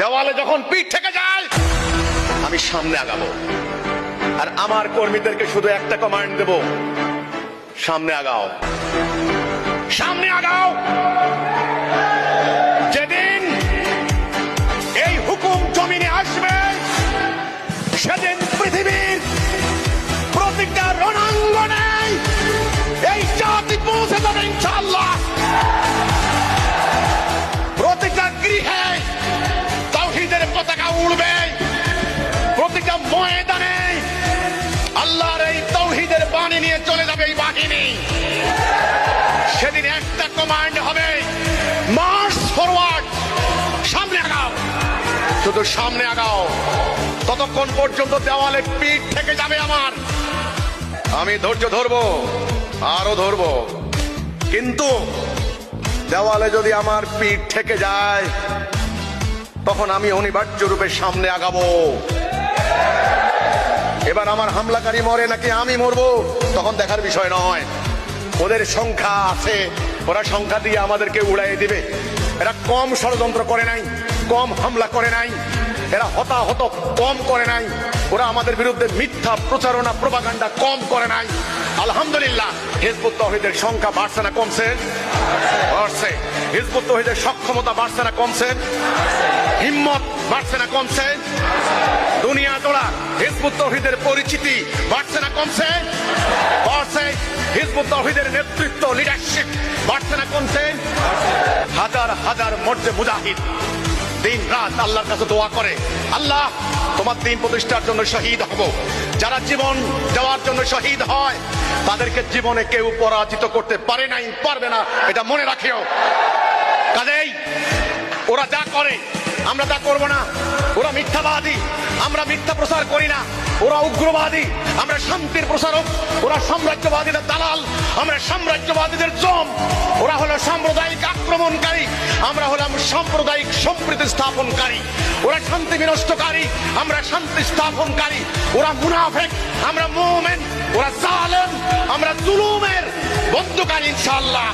দেওয়ালে যখন পিঠ থেকে যায়, আমি সামনে আগাবো। আর আমার কর্মীদেরকে শুধু একটা কমান্ড দেব, সামনে আগাও। সামনে আগাও! শুধু সামনে আগাও। ততক্ষণ পর্যন্ত দেওয়ালে পিঠ থেকে যাবে আমার। আমি ধৈর্য ধরবো, আরও ধরবো। কিন্তু দেওয়ালে যদি আমার পিঠ থেকে যায়, তখন আমি অনিবার্য রূপে সামনে আগাবো। এবার আমার হামলাকারী মরে নাকি আমি মরবো, তখন দেখার বিষয় নয়। ওদের সংখ্যা আছে, ওরা সংখ্যা দিয়ে আমাদেরকে উড়াই দিবে। এরা কম ষড়যন্ত্র করে নাই। কম হামলা করে নাই। এরা হতাহত কম করে নাই। ওরা আমাদের বিরুদ্ধে মিথ্যা প্রচারণা প্রপাগান্ডা কম করে নাই। আলহামদুলিল্লাহ, হিজবুত তহিদের সংখ্যা বাড়ছে না, কমছে। বাড়ছে। হিজবুত তহিদের সক্ষমতা বাড়ছে না, কমছে। হিম্মত বাড়ছে না, কমছে। দুনিয়া জোড়া, হিজবুত তহিদের পরিচিতি বাড়ছে না, কমছে। বাড়ছে। হিজবুত তহিদের নেতৃত্ব লিডারশিপ বাড়ছে না, কমছে। হাজার হাজার মর্যে মুজাহিদ। দিন রাত আল্লাহর কাছে দোয়া করে, আল্লাহ, তোমার দিন প্রতিষ্ঠার জন্য শহীদ হব। যারা জীবন দেওয়ার জন্য শহীদ হয়, তাদেরকে জীবনে কেউ পরাজিত করতে পারে নাই, পারবে না, এটা মনে রাখিও। কাজেই ওরা যা করে, আমরা তা করব না। ওরা মিথ্যাবাদী। আমরা মিথ্যা প্রচার করি না। ওরা উগ্রবাদী, আমরা শান্তির প্রসারক ওরা সাম্রাজ্যবাদীদের দালাল, আমরা সাম্রাজ্যবাদীদের জম। ওরা হলো সাম্প্রদায়িক আক্রমণকারী, আমরা হলাম সাম্প্রদায়িক সম্প্রীতি স্থাপনকারী। ওরা শান্তি বিনষ্টকারী, আমরা শান্তি স্থাপনকারী। ওরা মুনাফেক, আমরা মোমেন, ওরা জালেম, আমরা জুলুমের বন্ধুকারী ইনশাআল্লাহ।